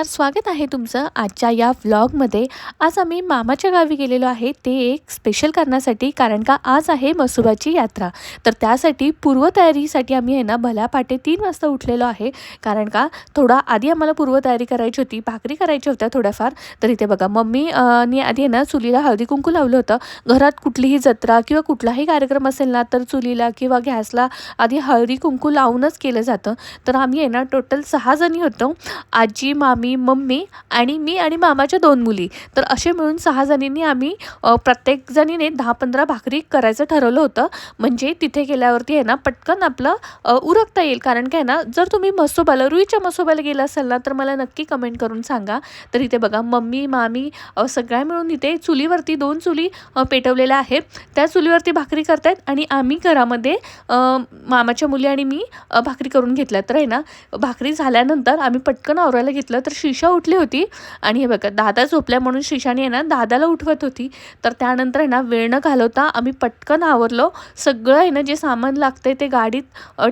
नमस्कार स्वागत आहे तुमचं आजच्या या व्लॉगमध्ये. आज आम्ही मामाच्या गावी गेलेलो आहे. ते एक स्पेशल करण्यासाठी कारण का आज आहे मसुबाची यात्रा. तर त्यासाठी पूर्वतयारीसाठी आम्ही आहे ना भल्या पाटे तीन वाजता उठलेलो आहे. कारण का थोडा आधी आम्हाला पूर्वतयारी करायची होती भाकरी करायच्या होत्या थोड्याफार. तर इथे बघा मम्मी अं, आधी आहे ना चुलीला हळदी कुंकू लावलं होतं. घरात कुठलीही जत्रा किंवा कुठलाही कार्यक्रम असेल ना तर चुलीला किंवा गॅसला आधी हळदी कुंकू लावूनच केलं जातं. तर आम्ही आहे ना टोटल सहा जणी होतो. आजी मामी मम्मी आणि मी आणि मामाच्या दोन मुली. तर असे मिळून सहा जणींनी आम्ही प्रत्येक जणीने दहा पंधरा भाकरी करायचं ठरवलं होतं. म्हणजे तिथे गेल्यावरती आहे ना पटकन आपलं उरकता येईल. कारण काय ना जर तुम्ही मसोबाला रुईच्या मसोबाला गेला असाल ना तर मला नक्की कमेंट करून सांगा. तर इथे बघा मम्मी मामी सगळ्या मिळून इथे चुलीवरती दोन चुली पेटवलेल्या आहेत. त्या चुलीवरती भाकरी करतायत आणि आम्ही घरामध्ये मामाच्या मुली आणि मी भाकरी करून घेतल्या तर आहे ना भाकरी झाल्यानंतर आम्ही पटकन आवरायला घेतलं तर शिशा उठली होती आणि हे बघा दादा झोपल्या म्हणून शिशाने आहे ना दादाला उठवत होती. तर त्यानंतर आहे ना वेळ न घालवता आम्ही पटकन आवरलो. सगळं आहे ना जे सामान लागतंय ते गाडीत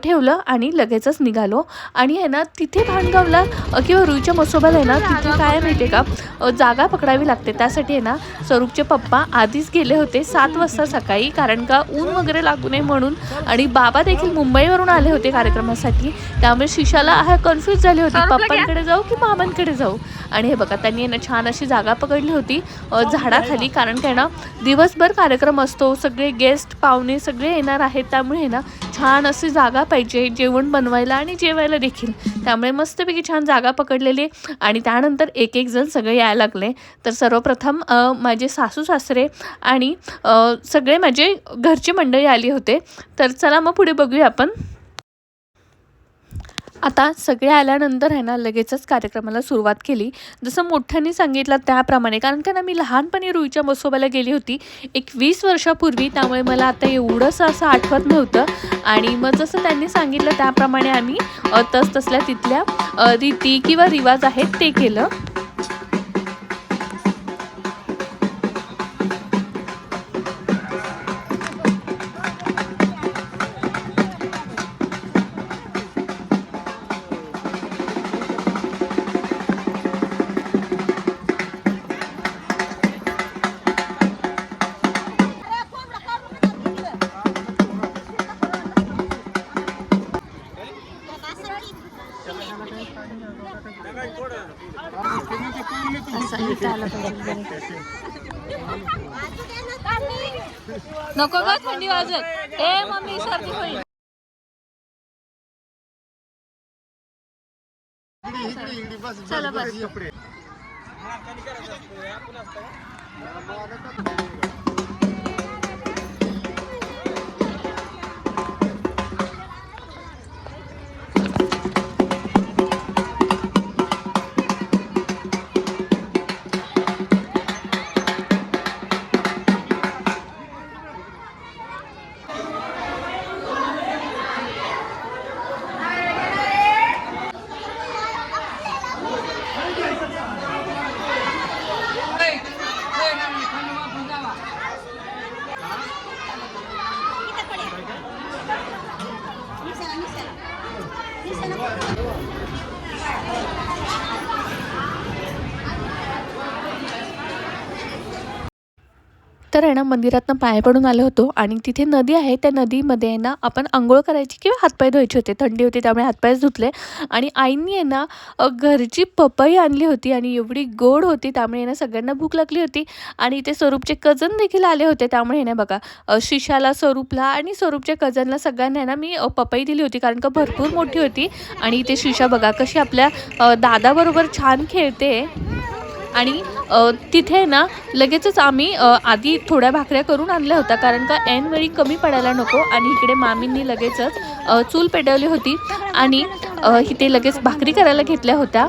ठेवलं आणि लगेचच निघालो. आणि आहे ना तिथे भानगावला अ, किंवा रुईच्या मसोबाला आहे ना तिथे काय माहिती आहे का जागा पकडावी लागते. त्यासाठी आहे ना स्वरूपचे पप्पा आधीच गेले होते सात वाजता सकाळी कारण का ऊन वगैरे लागू नये म्हणून. आणि बाबा देखील मुंबईवरून आले होते कार्यक्रमासाठी. त्यामुळे शिशाला हा कन्फ्यूज झाली होती. पप्पांकडे जाऊ की मामांकडे तिकडे जाऊ. आणि हे बघा त्यांनी आहे ना छान अशी जागा पकडली होती झाडाखाली. कारण काय ना दिवसभर कार्यक्रम असतो सगळे गेस्ट पाहुणे सगळे येणार आहेत. त्यामुळे आहे ना छान अशी जागा पाहिजे जेवण बनवायला आणि जेवायला देखील. त्यामुळे मस्तपैकी छान जागा पकडलेली आणि त्यानंतर एक एक जण सगळे यायला लागले. तर सर्वप्रथम माझे सासू सासरे आणि सगळे माझे घरची मंडळी आली होते. तर चला मग पुढे बघूया आपण. आता सगळे आल्यानंतर आहे ना लगेचच कार्यक्रमाला सुरुवात केली. जसं मोठ्यांनी सांगितलं त्याप्रमाणे कारण का ना मी लहानपणी रुईच्या मसोबाला गेली होती. एक वीस वर्षापूर्वी त्यामुळे मला आता एवढंसं असं आठवत नव्हतं. आणि मग जसं त्यांनी सांगितलं त्याप्रमाणे आम्ही तसतसल्या तस तसल्या तिथल्या रीती किंवा रिवाज आहेत ते केलं. नको ग थंडी वाजत. ए मम्मी सर्दी होईल. चला बस. तर आहे ना मंदिरातनं पाया पडून आलो होतो आणि तिथे नदी आहे. त्या नदीमध्ये आहे ना आपण आंघोळ करायची किंवा हातपाय धुवायचे होते. थंडी होती त्यामुळे हातपायच धुतले. आणि आईंनी आहे ना घरची पपई आणली होती आणि एवढी गोड होती त्यामुळे ना सगळ्यांना भूक लागली होती. आणि ते स्वरूपचे कजन देखील आले होते त्यामुळे ना बघा शिशाला स्वरूपला आणि स्वरूपच्या कजनला सगळ्यांना ना मी पपई दिली होती कारण का भरपूर मोठी होती. आणि ते शिशा बघा कशी आपल्या दादाबरोबर छान खेळते. आणि तिथे ना लगेचच आम्ही आधी थोड्या भाकऱ्या करून आणल्या होत्या. कारण का ऐनवेळी कमी पडायला नको आणि इकडे मामींनी लगेचच चूल पेटवली होती. आणि इथे लगेच भाकरी करायला घेतल्या होत्या.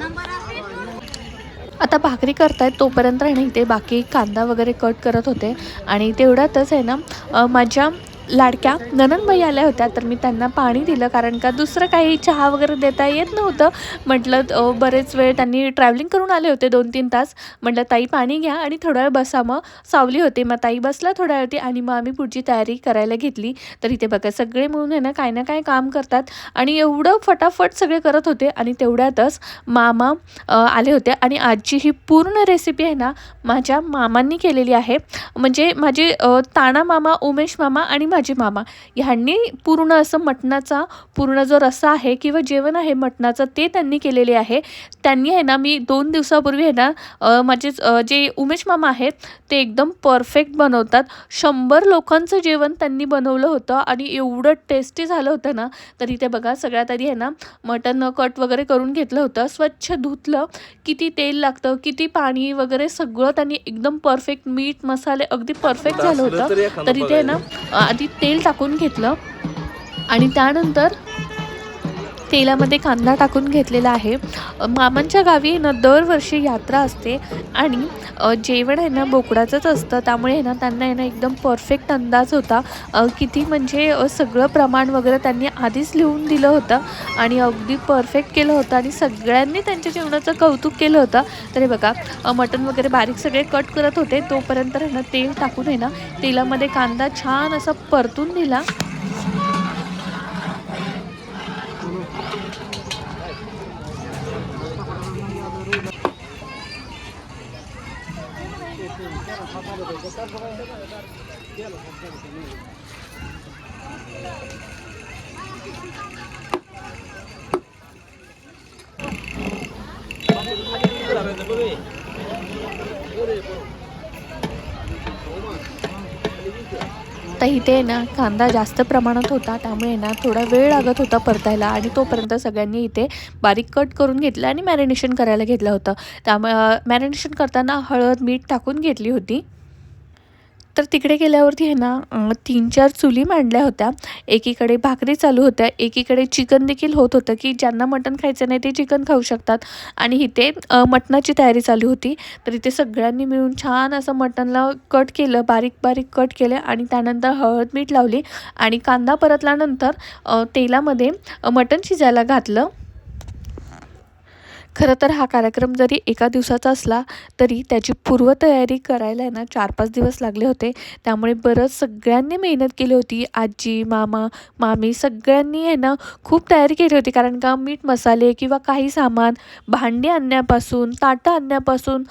आता भाकरी करतायत तोपर्यंत आहे ना इथे. बाकी कांदा वगैरे कट करत होते. आणि तेवढ्यातच आहे ना माझ्या लाडक्या नननबाई आल्या होत्या तर मी त्यांना पाणी दिलं कारण का दुसरं काही चहा वगैरे देता येत नव्हतं. म्हटलं बरेच वेळ त्यांनी ट्रॅव्हलिंग करून आले होते दोन तीन तास. म्हटलं ताई पाणी घ्या आणि थोडा वेळ बसा मग. सावली होती मग ताई बसला थोड्या वेळती आणि मग आम्ही पुढची तयारी करायला घेतली. तर इथे बघा सगळे मिळून आहे ना काय ना काय काम करतात. आणि एवढं फटाफट सगळे करत होते आणि तेवढ्यातच मामा आले होते. आणि आजची ही पूर्ण रेसिपी आहे ना माझ्या मामांनी केलेली आहे. म्हणजे माझे ताणा मामा उमेश मामा आणि माझे मामा ह्यांनी पूर्ण असं मटणाचा पूर्ण जो रस्सा आहे किंवा जेवण आहे मटणाचं ते त्यांनी केलेले आहे. त्यांनी आहे ना मी दोन दिवसापूर्वी आहे ना माझे जे उमेश मामा आहेत ते एकदम परफेक्ट बनवतात. शंभर लोकांचं जेवण त्यांनी बनवलं होतं आणि एवढं टेस्टी झालं होतं ना तर इथे बघा सगळ्यात आधी आहे ना मटन कट वगैरे करून घेतलं होतं. स्वच्छ धुतलं किती तेल लागतं किती पाणी वगैरे सगळं त्यांनी एकदम परफेक्ट मीठ मसाले अगदी परफेक्ट झालं होतं. तर इथे आहे ना आधी तेल टाकून घेतलं आणि त्यानंतर तेलामध्ये कांदा टाकून घेतलेला आहे. मामांच्या गावी ना दरवर्षी यात्रा असते आणि जेवण आहे ना बोकडाचंच असतं. त्यामुळे आहे ना त्यांना आहे ना एकदम परफेक्ट अंदाज होता. किती म्हणजे सगळं प्रमाण वगैरे त्यांनी आधीच लिहून दिलं होतं आणि अगदी परफेक्ट केलं होतं आणि सगळ्यांनी त्यांच्या जेवणाचं कौतुक केलं होतं. तरी बघा मटण वगैरे बारीक सगळे कट करत होते. तोपर्यंत आहे ना तेल टाकून आहे ना तेलामध्ये कांदा छान असा परतून दिला. तर इथे आहे ना कांदा जास्त प्रमाणात होता त्यामुळे ना थोडा वेळ लागत होता परतायला आणि तोपर्यंत सगळ्यांनी इथे बारीक कट करून घेतलं आणि मॅरिनेशन करायला घेतलं होतं. त्यामुळे मॅरिनेशन करताना हळद मीठ टाकून घेतली होती. तर तिकडे गेल्यावरती आहे ना तीन चार चुली मांडल्या होत्या. एकीकडे भाकरी चालू होत्या. एकीकडे चिकन देखील होत होतं की ज्यांना मटण खायचं नाही ते चिकन खाऊ शकतात. आणि इथे मटणाची तयारी चालू होती. तर इथे सगळ्यांनी मिळून छान असं मटणला कट केलं बारीक बारीक कट केलं आणि त्यानंतर हळद मीठ लावली. आणि कांदा परतल्यानंतर तेलामध्ये मटण शिजायला घातलं. खरं तर हा कार्यक्रम जरी एका दिवसाचा असला तरी त्याची पूर्वतयारी करायला आहे ना चार पाच दिवस लागले होते. त्यामुळे बरंच सगळ्यांनी मेहनत केली होती. आजी मामा मामी सगळ्यांनी आहे ना खूप तयारी केली होती. कारण का मीठ मसाले किंवा काही सामान भांडी आणण्यापासून ताटं आणण्यापासून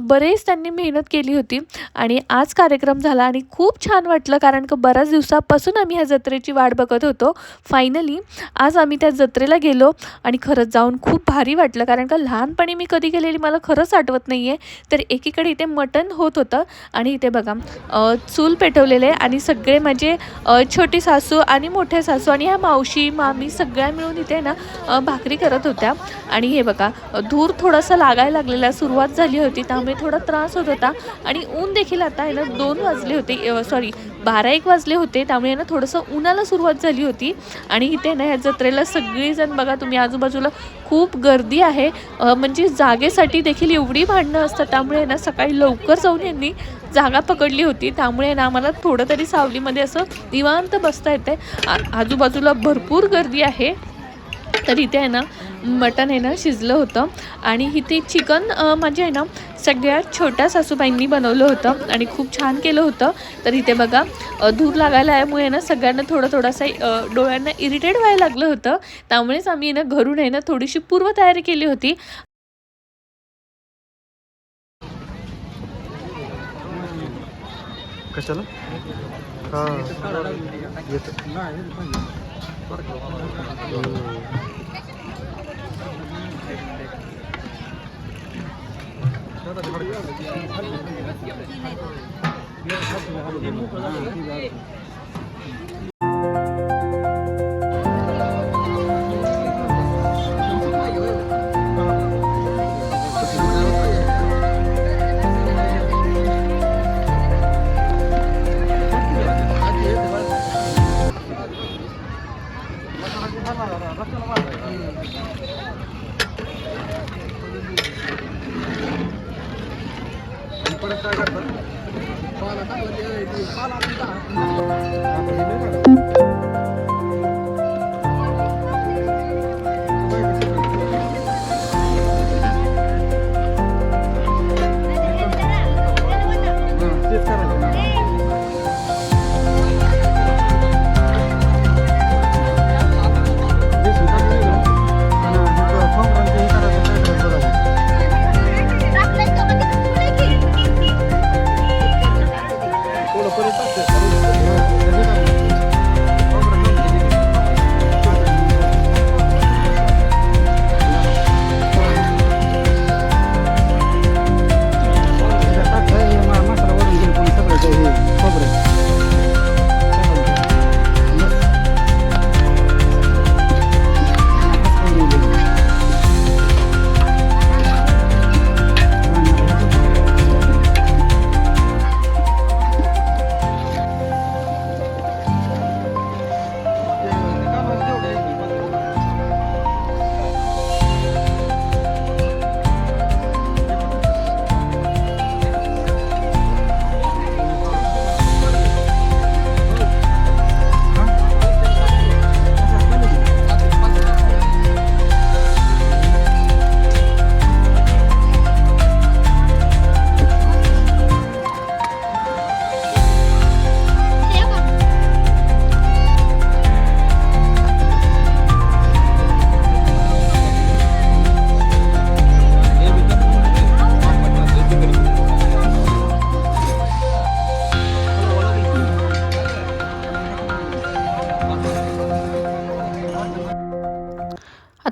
बरेच त्यांनी मेहनत केली होती. आणि आज कार्यक्रम झाला आणि खूप छान वाटलं. कारण का बऱ्याच दिवसापासून आम्ही ह्या जत्रेची वाट बघत होतो. फायनली आज आम्ही त्या जत्रेला गेलो आणि खरंच जाऊन खूप भारी वाटलं. कारण का लहानपणी मी कधी गेलेली मला खरंच आठवत नाही आहे तर एकीकडे इथे मटण होत होतं आणि इथे बघा चूल पेटवलेले आणि सगळे माझे छोटे छोटी सासू आणि मोठे सासू आणि ह्या मावशी मामी सगळ्या मिळून इथे ना भाकरी करत होत्या. आणि हे बघा धूर थोडासा लागायला लागलेला सुरुवात झाली होती त्यामुळे थोडा त्रास होत होता. आणि ऊन देखील आता आहे ना दोन वाजले होते सॉरी बारा एक वाजले होते त्यामुळे ना थोडंसं उन्हाला सुरुवात झाली होती. आणि इथे ना ह्या जत्रेला सगळीजण बघा तुम्ही आजूबाजूला खूप गर्दी आहे. म्हणजे जागेसाठी देखील एवढी भांडणं असतात. त्यामुळे ना सकाळी लवकर जाऊन यांनी जागा पकडली होती. त्यामुळे ना आम्हाला थोडं तरी सावलीमध्ये असं निवांत बसता येते आजूबाजूला भरपूर गर्दी आहे. तर इथे आहे ना मटण आहे ना शिजलं होतं. आणि इथे चिकन म्हणजे आहे ना सगळ्यात छोट्या सासूबाईंनी बनवलं होतं आणि खूप छान केलं होतं. तर इथे बघा धूर लागायला यामुळे ना सगळ्यांना थोडं थोडासा डोळ्यांना इरिटेट व्हायला लागलं होतं. त्यामुळेच आम्ही ना घरून आहे ना थोडीशी पूर्वतयारी केली होती. कशाला? येतं.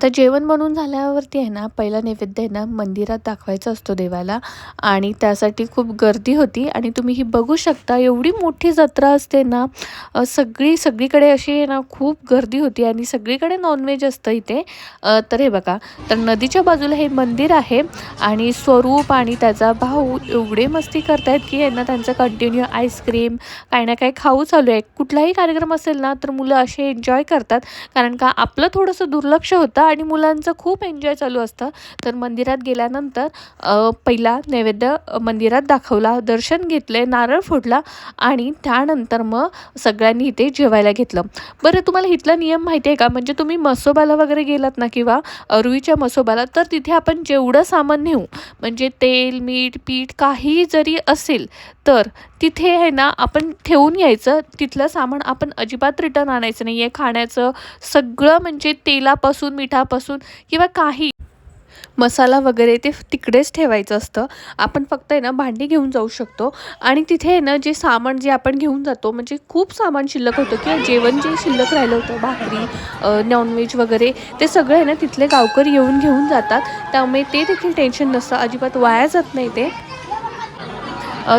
आता जेवण बनवून झाल्यावरती आहे ना पहिला नैवेद्य आहे ना मंदिरात दाखवायचा असतो देवाला. आणि त्यासाठी खूप गर्दी होती. आणि तुम्ही ही बघू शकता एवढी मोठी जत्रा असते ना सगळी सगळीकडे अशी आहे ना खूप गर्दी होती. आणि सगळीकडे नॉनव्हेज असतं इथे. तर हे बघा तर नदीच्या बाजूला हे मंदिर आहे. आणि स्वरूप आणि त्याचा भाऊ एवढे मस्ती करतायत की यांना त्यांचं कंटिन्यू आईस्क्रीम काही ना काही खाऊ चालू आहे. कुठलाही कार्यक्रम असेल ना तर मुलं असे एन्जॉय करतात. कारण का आपलं थोडंसं दुर्लक्ष होतं आणि मुलांचं खूप एन्जॉय चालू असतं. तर मंदिरात गेल्यानंतर पहिला नैवेद्य मंदिरात दाखवला दर्शन घेतले नारळ फोडला आणि त्यानंतर मग सगळ्यांनी इथे जेवायला घेतलं. बरं तुम्हाला इथला नियम माहिती आहे का? म्हणजे तुम्ही मसोबाला वगैरे गेलात ना किंवा अ, रुईच्या मसोबाला तर तिथे आपण जेवढं सामान नेऊ म्हणजे तेल मीठ पीठ काही जरी असेल तर तिथे आहे ना आपण ठेवून यायचं तिथलं सामान आपण अजिबात रिटर्न आणायचं नाही आहे खाण्याचं सगळं म्हणजे तेलापासून मिठापासून किंवा काही. मसाला वगैरे ते तिकडेच ठेवायचं असतं. आपण फक्त आहे ना भांडी घेऊन जाऊ शकतो. आणि तिथे आहे ना जे सामान जे आपण घेऊन जातो म्हणजे खूप सामान शिल्लक होतं. किंवा जेवण जे शिल्लक राहिलं होतं भाकरी नॉनव्हेज वगैरे ते सगळं आहे ना तिथले गावकरी येऊन घेऊन जातात. त्यामुळे ते देखील टेन्शन नसतं. अजिबात वाया जात नाही ते.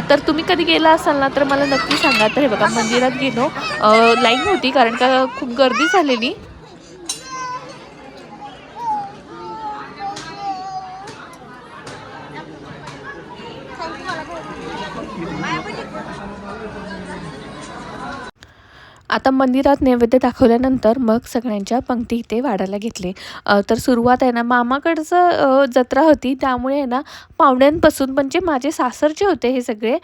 तर तुम्ही कधी गेला असाल ना तर मला नक्की सांगा. तर हे बघा मंदिरात गेलो. लाईन होती कारण का खूप गर्दी झालेली. आता मंदिरात नैवेद्य दाखवल्यानंतर मग सगळ्यांच्या पंक्ती इथे वाढायला घेतले. तर सुरुवात आहे ना मामाकडचं जत्रा होती. त्यामुळे आहे ना पाहुण्यांपासून म्हणजे माझे सासरचे होते हे सगळे.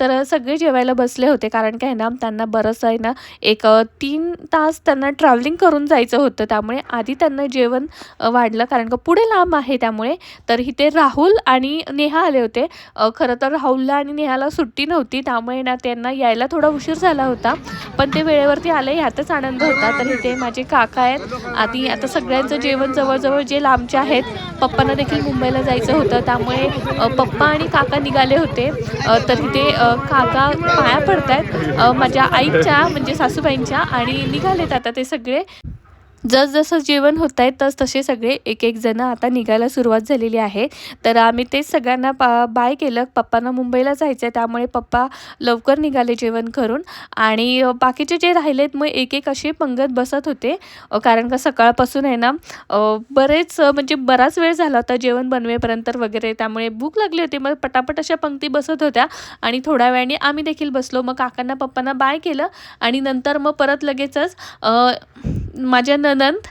तर सगळे जेवायला बसले होते. कारण काय आहे ना त्यांना बरंच आहे ना एक तीन तास त्यांना ट्रॅव्हलिंग करून जायचं होतं. त्यामुळे आधी त्यांना जेवण वाढलं. कारण का पुढे लांब आहे त्यामुळे. तर इथे राहुल आणि नेहा आले होते. खरं तर राहुलला आणि नेहाला सुट्टी नव्हती. त्यामुळे ना त्यांना यायला थोडा उशीर झाला होता. पण ते वेळ वेळेवरती आले ह्यातच आनंद होता. तर इथे माझे काका आहेत. आधी आता सगळ्यांचं जेवण जवळजवळ जे लांबचे आहेत पप्पांना देखील मुंबईला जायचं होतं. त्यामुळे पप्पा आणि काका निघाले होते. तर इथे काका पाया पडत आहेत माझ्या आईच्या म्हणजे सासूबाईंच्या आणि निघालेत आता ते सगळे. जसजसं जेवण होत आहे तस तसे सगळे एक एक जण आता निघायला सुरुवात झालेली आहे. तर आम्ही तेच सगळ्यांना पा बाय केलं. पप्पांना मुंबईला जायचं आहे त्यामुळे पप्पा लवकर निघाले जेवण करून. आणि बाकीचे जे राहिलेत मग एक एक असे पंगत बसत होते. कारण का सकाळपासून आहे ना बरेच म्हणजे बराच वेळ झाला होता जेवण बनवेपर्यंत वगैरे. त्यामुळे भूक लागली होती. मग पटापट अशा पंक्ती बसत होत्या. आणि थोड्या वेळाने आम्ही देखील बसलो. मग काकांना पप्पांना बाय केलं. आणि नंतर मग परत लगेचच माझ्या न ननंद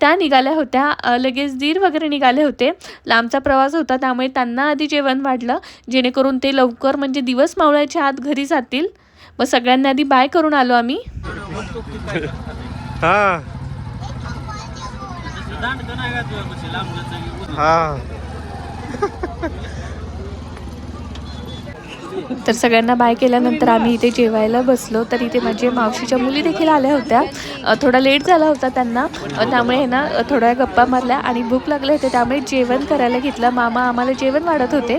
त्या निघाल्या होत्या. लगेच दीर वगैरे निघाले होते. लांबचा प्रवास होता त्यामुळे त्यांना आधी जेवण वाढलं जेणेकरून ते लवकर म्हणजे दिवस मावळायच्या आत घरी जातील. मग सगळ्यांना आधी बाय करून आलो आम्ही. हा. हा. तर सगळ्यांना बाय केल्यानंतर आम्ही इथे जेवायला बसलो. तर इथे माझे मावशीच्या मुली देखील आल्या होत्या. थोडा लेट झाला होता त्यांना. त्यामुळे हे ना थोड्या गप्पा मारल्या आणि भूक लागल्या होत्या त्यामुळे जेवण करायला घेतलं. मामा आम्हाला जेवण वाढत होते.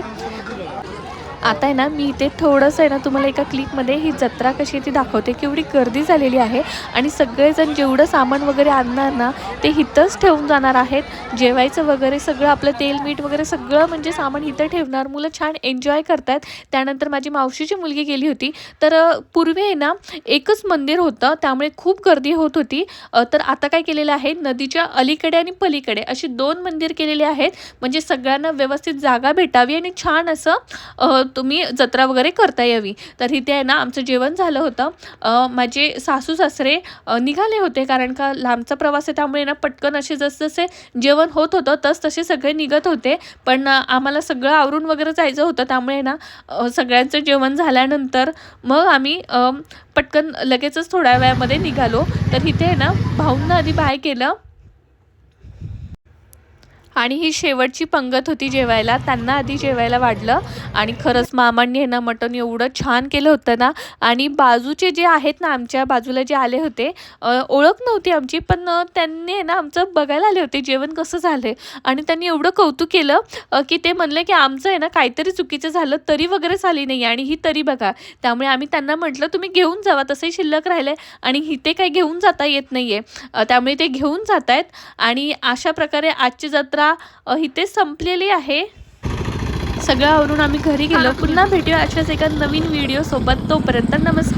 आता आहे ना मी इथे थोडंसं आहे ना तुम्हाला एका क्लिकमध्ये ही जत्रा कशी आहे ती दाखवते. केवढी गर्दी झालेली आहे. आणि सगळेजण जेवढं सामान वगैरे आणणार ना ते इथंच ठेवून जाणार आहेत. जेवायचं वगैरे सगळं आपलं तेल मीठ वगैरे सगळं म्हणजे सामान इथं ठेवणार. मुलं छान एन्जॉय करतात त्यानंतर माझी मावशीची मुलगी गेली होती. तर पूर्वी आहे ना एकच मंदिर होतं. त्यामुळे खूप गर्दी होत होती. तर आता काय केलेलं आहे नदीच्या अलीकडे आणि पलीकडे अशी दोन मंदिर केलेले आहेत. म्हणजे सगळ्यांना व्यवस्थित जागा भेटावी आणि छान असं तुम्ही जत्रा वगैरे करता यावी. तर इथे आहे ना आमचं जेवण झालं होतं. माझे सासू सासरे निघाले होते कारण का लांबचा प्रवास आहे त्यामुळे ना पटकन असे जसजसे जेवण होत होतं तस तसे सगळे निघत होते. पण आम्हाला सगळं आवरून वगैरे जायचं होतं. त्यामुळे ना सगळ्यांचं जेवण झाल्यानंतर मग आम्ही पटकन लगेचच थोड्या वेळामध्ये निघालो. तर इथे आहे ना भाऊंना आधी बाय केलं. आणि ही शेवटची पंगत होती जेवायला. त्यांना आधी जेवायला वाढलं आणि खरंच मामांनी हे ना मटण एवढं छान केलं होतं ना. आणि बाजूचे जे आहेत ना आमच्या बाजूला जे आले होते ओळख नव्हती आमची पण त्यांनी आहे ना आमचं बघायला आले होते जेवण कसं झालं आणि त्यांनी एवढं कौतुक केलं की ते म्हणलं की आमचं आहे ना काहीतरी चुकीचं झालं तरी वगैरे झाली नाही आणि ही तरी बघा. त्यामुळे आम्ही त्यांना म्हटलं तुम्ही घेऊन जावा तसंही शिल्लक राहिलं आणि इथे काही घेऊन जाता येत नाही आहे त्यामुळे ते घेऊन जात आहेत आणि अशा प्रकारे आजची जत्रा अ, इथे संपलेली आहे. सगळं आवरून आम्ही घरी गेलो. पुन्हा भेटूया अशाच एका नवीन व्हिडिओ सोबत. तोपर्यंत नमस्कार.